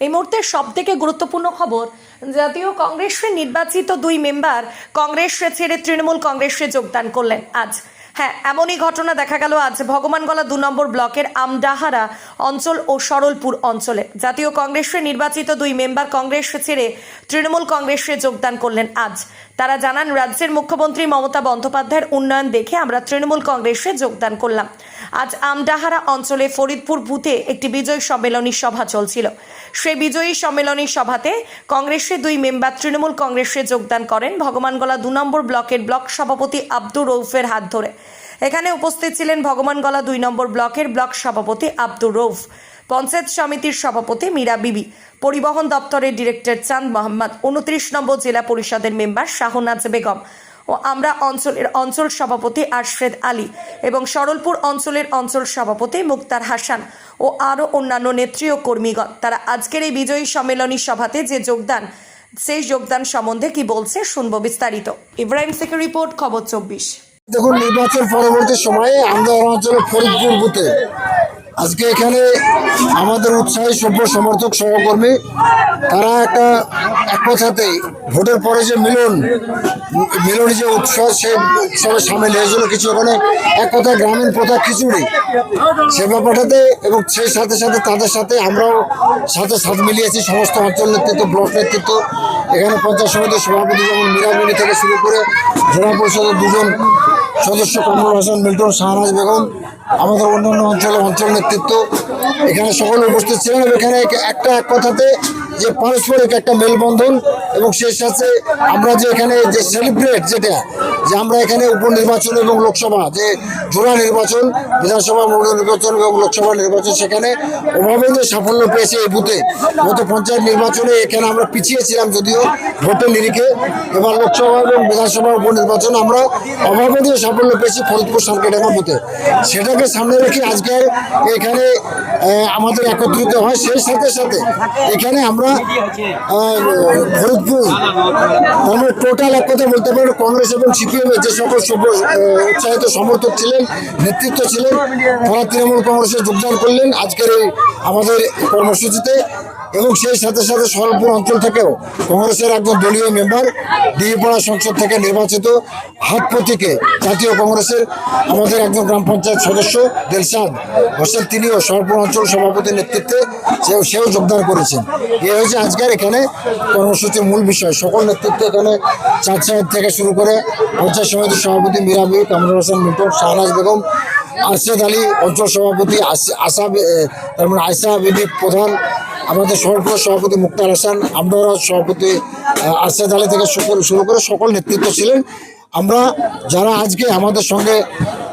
এই মুহূর্তে সব থেকে গুরুত্বপূর্ণ খবর জাতীয় কংগ্রেসের নির্বাচিত দুই মেম্বার কংগ্রেস ছেড়ে তৃণমূল কংগ্রেসে যোগদান করলেন আজ। হ্যাঁ এমনই ঘটনা দেখা গেল আজ ভগবানগলা দু নম্বর ব্লকের আমডাহারা অঞ্চল ও সরলপুর অঞ্চলে। জাতীয় কংগ্রেসের নির্বাচিত দুই মেম্বার কংগ্রেস ছেড়ে তৃণমূল কংগ্রেসে যোগদান করলেন আজ। তারা জানান, রাজ্যের মুখ্যমন্ত্রী মমতা বন্দ্যোপাধ্যায়ের উন্নয়ন দেখে আমরা তৃণমূল কংগ্রেসে যোগদান করলাম। আজ আমডাহারা অঞ্চলে ফরিদপুর বুথে একটি বিজয় সম্মেলনী সভা চলছিল। সেই বিজয়ী সম্মেলনী সভাতে কংগ্রেসের দুই মেম্বার তৃণমূল কংগ্রেসে যোগদান করেন। ভগবানগলা দু নম্বর ব্লকের ব্লক সভাপতি আব্দুর রৌফের হাত ধরে। এখানে উপস্থিত ছিলেন ভগবানগলা দুই নম্বর ব্লকের ব্লক সভাপতি আব্দুর রৌফ পঞ্চায়েত সমিতির সভাপতি মীরা বিবি, পরিবহন দপ্তরের ডিরেক্টর চাঁদ মোহাম্মদ, উনত্রিশ নম্বর জেলা পরিষদের মেম্বার শাহনাজ বেগম ও আমরা অঞ্চলের অঞ্চল সভাপতি আরশেদ আলী এবং সরলপুর অঞ্চলের অঞ্চল সভাপতি মুক্তার হাসান ও আরও অন্যান্য নেত্রী ও কর্মীগণ। তারা আজকের এই বিজয়ী সম্মেলনী সভাতে যে যোগদান, সেই যোগদান সম্বন্ধে কি বলছে শুনব বিস্তারিত। ইব্রাহিম থেকে রিপোর্ট, খবর চব্বিশ। দেখুন, নির্বাচন পরবর্তী সময়ে আমরা অঞ্চলে ফরিদপুর বুথে আজকে এখানে আমাদের উৎসাহী সভ্য সমর্থক সহকর্মী, তারা একটা এক কথাতে ভোটের পরে যে মিলন মিলন যে উৎসব, সে উৎসবে সামিল হয়েছিল কিছু ওখানে এক কথায় গ্রামীণ প্রথা খিচুড়ি। সে ব্যাপারটাতে এবং সেই সাথে সাথে তাদের সাথে আমরাও সাথে সাথ মিলিয়েছি সমস্ত অঞ্চল নেতৃত্ব, ব্লক নেতৃত্ব। এখানে পঞ্চায়েত সমিতির সভাপতি যেমন মীরামিনি থেকে শুরু করে জেলা পরিষদের দুজন সদস্য কামরুল হাসান, মিল্টন শাহনাজ বেগম, আমাদের অন্যান্য অঞ্চলের অঞ্চল নেতৃত্ব। এখানে সকলে উপস্থিত ছিলেন এখানে একটা এক কথাতে যে পারস্পরিক একটা মেলবন্ধন এবং সেই সাথে আমরা যে এখানে যে সেলিব্রেট যেটা যে আমরা এখানে উপনির্বাচন এবং লোকসভা, যে জোড়া নির্বাচন, বিধানসভা মৌল নির্বাচন এবং লোকসভা নির্বাচন, সেখানে ওভাবে যে সাফল্য পেয়েছে এই বুথে, গত পঞ্চায়েত নির্বাচনে এখানে আমরা পিছিয়ে ছিলাম যদিও ভোটের নিরিখে। এবার লোকসভা এবং বিধানসভা উপনির্বাচন আমরা অভাবে দিয়ে সাফল্য পেয়েছি ফরিদপুর সার্কেটানা বুথে। সেটাকে সামনে রেখে আজকে এখানে আমাদের একত্রিত হয়। সেই সাথে সাথে এখানে আমরা ফরিদপুর টোটাল এক কথা বলতে পারেন, কংগ্রেস এবং সিপিএম যে সকল উৎসাহিত সমর্থক ছিলেন, নেতৃত্ব ছিলেন তারা তৃণমূল কংগ্রেসে যোগদান করলেন আজকের এই আমাদের কর্মসূচিতে। এবং সেই সাথে সাথে সরলপুর অঞ্চল থেকেও কংগ্রেসের একজন দলীয় মেম্বার ডিহিপাড়া সংসদ থেকে নির্বাচিত হাত প্রতীকে জাতীয় কংগ্রেসের আমাদের একজন গ্রাম পঞ্চায়েত সদস্য দিলশাদ হোসেন, তিনিও সরলপুর অঞ্চল সভাপতির নেতৃত্বে সেও সেও যোগদান করেছেন। এ হয়েছে আজকের এখানে কর্মসূচির মূল বিষয়। সকল নেতৃত্ব এখানে চাঁদ সাহেব থেকে শুরু করে পঞ্চায়েত সমিতির সভাপতি মীরাবি কামরুল হোসেন মিন্টন শাহনাজ বেগম, আরশেদ আলী অঞ্চল সভাপতি আশা মানে আয়সা বিবি প্রধান আমাদের সরকার সভাপতি মুক্তার হাসান আমরা সভাপতি আসাদ আলী থেকে শুরু করে সকল নেতৃত্ব ছিলেন। আমরা যারা আজকে আমাদের সঙ্গে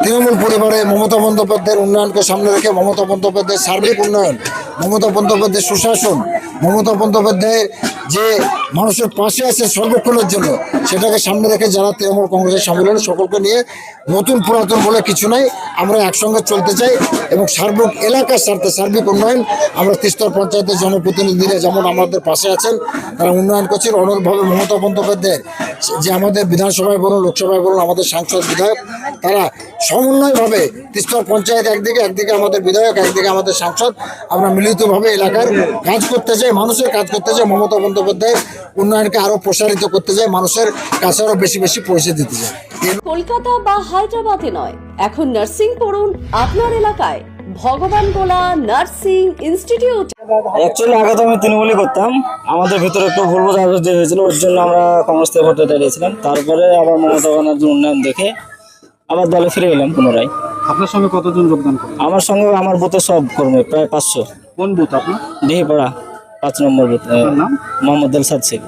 তৃণমূল পরিবারে মমতা বন্দ্যোপাধ্যায়ের উন্নয়নকে সামনে রেখে মমতা বন্দ্যোপাধ্যায়ের সার্বিক উন্নয়ন, মমতা বন্দ্যোপাধ্যায়ের সুশাসন, মমতা বন্দ্যোপাধ্যায়ের যে মানুষের পাশে আছে সর্বক্ষণের জন্য, সেটাকে সামনে রেখে যারা তৃণমূল কংগ্রেসের সম্মেলনে সকলকে নিয়ে নতুন পুরাতন বলে কিছু নাই, আমরা একসঙ্গে চলতে চাই এবং সার্বিক এলাকার স্বার্থে সার্বিক উন্নয়ন আমরা তিস্তর পঞ্চায়েতের জনপ্রতিনিধিরা যেমন আমাদের পাশে আছেন, তারা উন্নয়ন করছেন। অনুরূপভাবে মমতা বন্দ্যোপাধ্যায়ের যে আমাদের বিধানসভায় বলুন, লোকসভায় বলুন, আমাদের সাংসদ বিধায়ক, তারা সমন্বয়ভাবে তিস্তর পঞ্চায়েত একদিকে একদিকে আমাদের বিধায়ক, একদিকে আমাদের সাংসদ, আমরা মিলিতভাবে এলাকার কাজ করতে চাই, মানুষের কাজ করতে চাই, মমতা বন্দ্যোপাধ্যায় উন্নয়নকে আরও প্রসারিত করতে চাই, মানুষের কাছে আরও বেশি বেশি পৌঁছে দিতে চাই। কলকাতা বা হায়দ্রাবাদে নয়, এখন নার্সিং পড়ুন আপনার এলাকায়, ভগবান গোলা নার্সিং ইনস্টিটিউট। অ্যাকচুয়ালি আগে তো আমি তৃণমূলই করতাম। আমাদের ভিতরে একটু ভুল বোঝাবুঝি হয়েছিল ওর জন্য আমরা কংগ্রেস থেকে ভোটে দাঁড়িয়েছিলাম তারপরে আবার মমতা ব্যানার্জির উন্নয়ন দেখে আবার দলে ফিরে এলাম পুনরায়। আপনার সঙ্গে কতজন যোগদান করে আমার সঙ্গে আমার বুথে সব কর্মী প্রায় পাঁচশো। কোন বুথ আপনার? ডিহিপাড়া পাঁচ নম্বর বুথ নাম? মোহাম্মদ দিলসাদ শেখ।